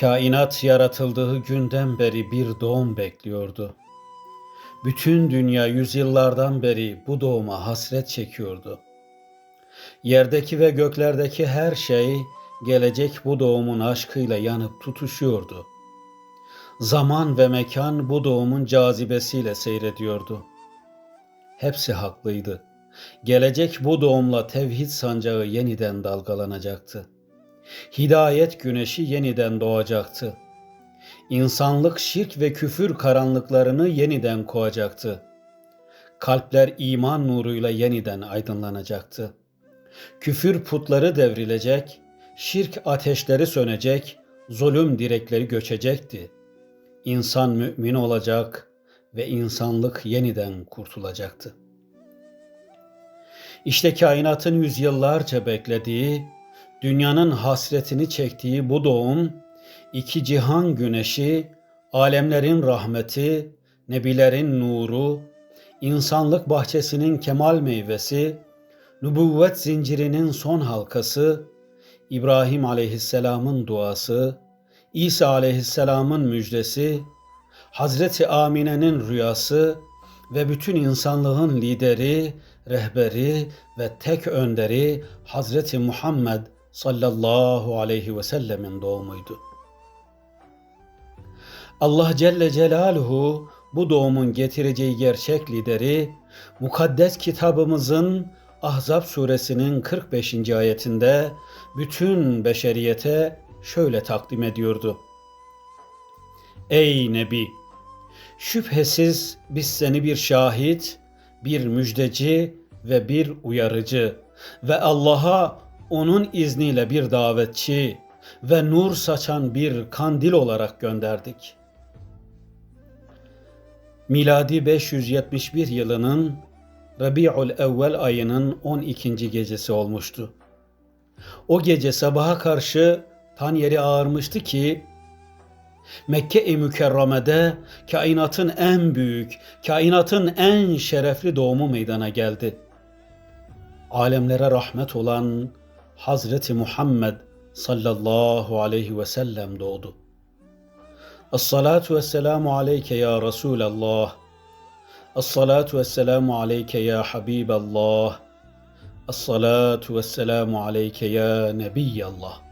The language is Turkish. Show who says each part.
Speaker 1: Kainat yaratıldığı günden beri bir doğum bekliyordu. Bütün dünya yüzyıllardan beri bu doğuma hasret çekiyordu. Yerdeki ve göklerdeki her şey gelecek bu doğumun aşkıyla yanıp tutuşuyordu. Zaman ve mekan bu doğumun cazibesiyle seyrediyordu. Hepsi haklıydı. Gelecek bu doğumla tevhid sancağı yeniden dalgalanacaktı. Hidayet güneşi yeniden doğacaktı. İnsanlık şirk ve küfür karanlıklarını yeniden kovacaktı. Kalpler iman nuruyla yeniden aydınlanacaktı. Küfür putları devrilecek, şirk ateşleri sönecek, zulüm direkleri göçecekti. İnsan mümin olacak ve insanlık yeniden kurtulacaktı. İşte kainatın yüzyıllarca beklediği, dünyanın hasretini çektiği bu doğum, iki cihan güneşi, alemlerin rahmeti, nebilerin nuru, insanlık bahçesinin kemal meyvesi, nübüvvet zincirinin son halkası, İbrahim aleyhisselamın duası, İsa aleyhisselamın müjdesi, Hazreti Amine'nin rüyası ve bütün insanlığın lideri, rehberi ve tek önderi Hazreti Muhammed sallallahu aleyhi ve sellemin doğumuydu. Allah Celle Celaluhu bu doğumun getireceği gerçek lideri mukaddes kitabımızın Ahzab suresinin 45. ayetinde bütün beşeriyete şöyle takdim ediyordu. Ey Nebi! Şüphesiz biz seni bir şahit, bir müjdeci ve bir uyarıcı ve Allah'a onun izniyle bir davetçi ve nur saçan bir kandil olarak gönderdik. Miladi 571 yılının Rabi'ul Evvel ayının 12. gecesi olmuştu. O gece sabaha karşı tan yeri ağırmıştı ki Mekke-i Mükerreme'de kainatın en büyük, kainatın en şerefli doğumu meydana geldi. Alemlere rahmet olan Hazreti Muhammed sallallahu aleyhi ve sellem doğdu. Es-salatu vesselamu aleyke ya Resulallah. Es-salatu vesselamu aleyke ya Habiballah. Es-salatu vesselamu aleyke ya Nebiyallah.